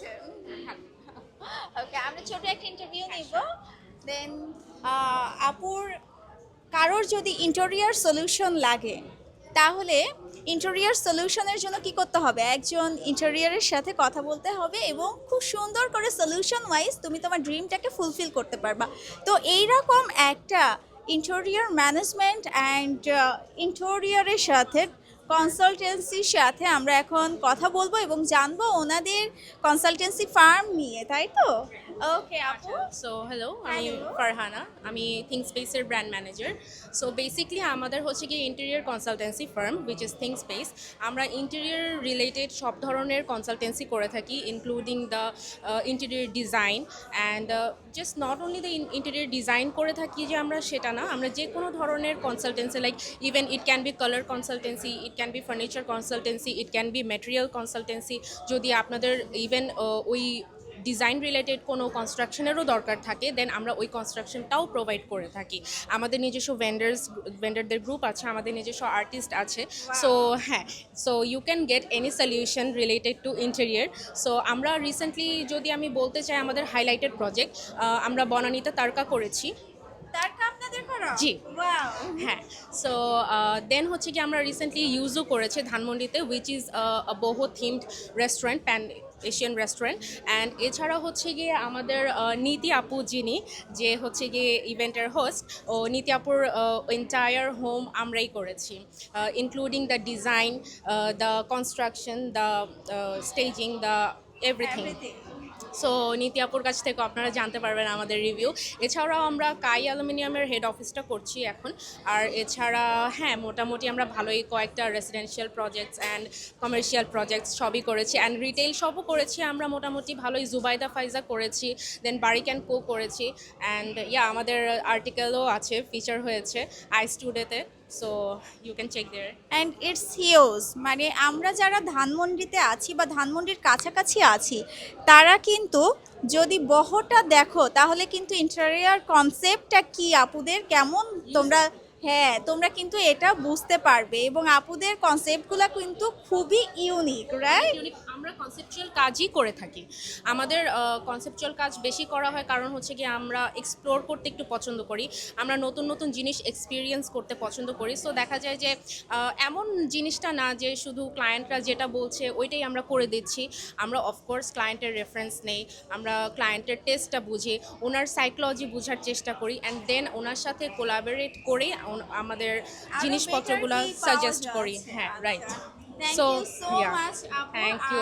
ওকে আমরা ছোট একটা ইন্টারভিউ নিব। দেন আপুর কারোর যদি ইন্টেরিয়ার সলিউশন লাগে তাহলে ইন্টেরিয়ার সলিউশনের জন্য কি করতে হবে? একজন ইন্টেরিয়ারের সাথে কথা বলতে হবে এবং খুব সুন্দর করে সলিউশন ওয়াইজ তুমি তোমার ড্রিমটাকে ফুলফিল করতে পারবা। তো এইরকম একটা ইন্টেরিয়ার ম্যানেজমেন্ট অ্যান্ড ইন্টেরিয়ারের সাথে কনসালটেন্সির সাথে আমরা এখন কথা বলব এবং জানব ওনাদের কনসালটেন্সি ফার্ম নিয়ে তাই তো? ওকে আপু? সো হ্যালো আমি. ফারহানা আমি থিঙ্ক স্পেসের ব্র্যান্ড ম্যানেজার সো বেসিকলি আমাদের হচ্ছে কি interior consultancy firm which is think space আমরা ইন্টেরিয়ার রিলেটেড সব ধরনের কনসালটেন্সি করে থাকি including the interior design and just not only the interior design করে থাকি যে আমরা সেটা না আমরা যে কোনো ধরনের consultancy like even it can be colour consultancy it can be furniture consultancy it can be material consultancy যদি আপনাদের ইভেন ওই ডিজাইন রিলেটেড কোনো কনস্ট্রাকশনেরও দরকার থাকে দেন আমরা ওই কনস্ট্রাকশনটাও প্রোভাইড করে থাকি। আমাদের নিজস্ব ভেন্ডার্স ভেন্ডারদের গ্রুপ আছে আমাদের নিজস্ব আর্টিস্ট আছে। সো হ্যাঁ so you can get any solution related to interior so আমরা রিসেন্টলি যদি আমি বলতে চাই আমাদের হাইলাইটেড প্রজেক্ট আমরা বনানীতে তারকা করেছি। তার কাপ আপনাদের করা? জি। হ্যাঁ সো দেন হচ্ছে কি আমরা রিসেন্টলি ইউজও করেছে ধানমন্ডিতে উইচ ইজ বহু themed restaurant pan Asian restaurant and এছাড়া হচ্ছে গিয়ে আমাদের নীতি আপু যিনি, যে হচ্ছে গিয়ে ইভেন্টের হোস্ট ও নীতি আপুর এন্টায়ার হোম আমরাই করেছি including the design the construction the staging the everything. So Niti আপুর কাছ থেকে আপনারা জানতে পারবেন আমাদের রিভিউ এছাড়াও আমরা কাই অ্যালুমিনিয়ামের হেড অফিসটা করছি এখন। আর এছাড়া হ্যাঁ মোটামুটি আমরা ভালোই কয়েকটা residential projects and commercial projects সবই করেছি। অ্যান্ড রিটেল সবও করেছি আমরা মোটামুটি, ভালোই জুবাইদা ফাইজা করেছি দেন বারিক অ্যান্ড কো করেছি। অ্যান্ড ইয়া আমাদের আর্টিকেলও আছে ফিচার হয়েছে I স্টুডেতে so you can check there and it's huge মানে আমরা যারা ধানমন্ডিতে আছি বা ধানমন্ডির কাছাকাছি আছি তারা কিন্তু যদি বহটা দেখো তাহলে কিন্তু ইন্টেরিয়ার কনসেপ্টটা কি? আপুদের কেমন? তোমরা হ্যাঁ তোমরা কিন্তু এটা বুঝতে পারবে এবং আপুদের কনসেপ্টগুলো কিন্তু খুবই ইউনিক রাইট আমরা কনসেপচুয়াল কাজই করে থাকি। আমাদের কনসেপচুয়াল কাজ বেশি করা হয় কারণ হচ্ছে কি আমরা এক্সপ্লোর করতে একটু পছন্দ করি। আমরা নতুন নতুন জিনিস এক্সপিরিয়েন্স করতে পছন্দ করি। সো দেখা যায় যে এমন জিনিসটা না যে শুধু ক্লায়েন্টরা যেটা বলছে, ওইটাই আমরা করে দিচ্ছি। আমরা অফকোর্স ক্লায়েন্টের রেফারেন্স নেই। আমরা ক্লায়েন্টের টেস্টটা বুঝি, ওনার সাইকোলজি বোঝার চেষ্টা করি অ্যান্ড দেন ওনার সাথে কোলাবোরেট করে আমাদের জিনিসপত্রগুলো সাজেস্ট করি। হ্যাঁ right so yeah thank you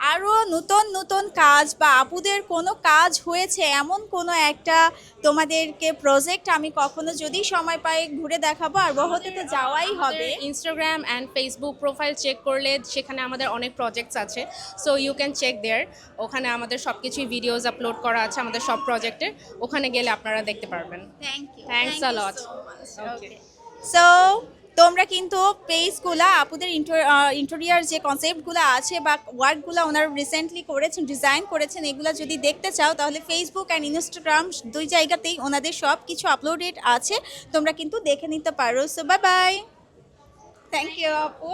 আরও নতুন নতুন কাজ বা আপুদের কোনো কাজ হয়েছে এমন কোনো একটা তোমাদেরকে প্রজেক্ট আমি কখনো যদি সময় পাই ঘুরে দেখাবো আর বহতে তো যাওয়াই হবে। Instagram and Facebook profile check করলে সেখানে আমাদের অনেক প্রজেক্টস আছে so you can check there ওখানে আমাদের সব কিছুই ভিডিওস আপলোড করা আছে আমাদের সব প্রজেক্টের ওখানে গেলে আপনারা দেখতে পারবেন। Thank you lot. Okay so তোমরা কিন্তু পেজগুলো, আপুদের ইন্টেরিয়ার যে কনসেপ্টগুলো আছে বা ওয়ার্কগুলো ওনারা রিসেন্টলি করেছেন ডিজাইন করেছেন, এগুলো যদি দেখতে চাও তাহলে ফেসবুক অ্যান্ড ইনস্টাগ্রাম দুই জায়গাতেই ওনাদের সব কিছু আপলোডেড আছে, তোমরা কিন্তু দেখে নিতে পারো। So bye bye thank you আপু।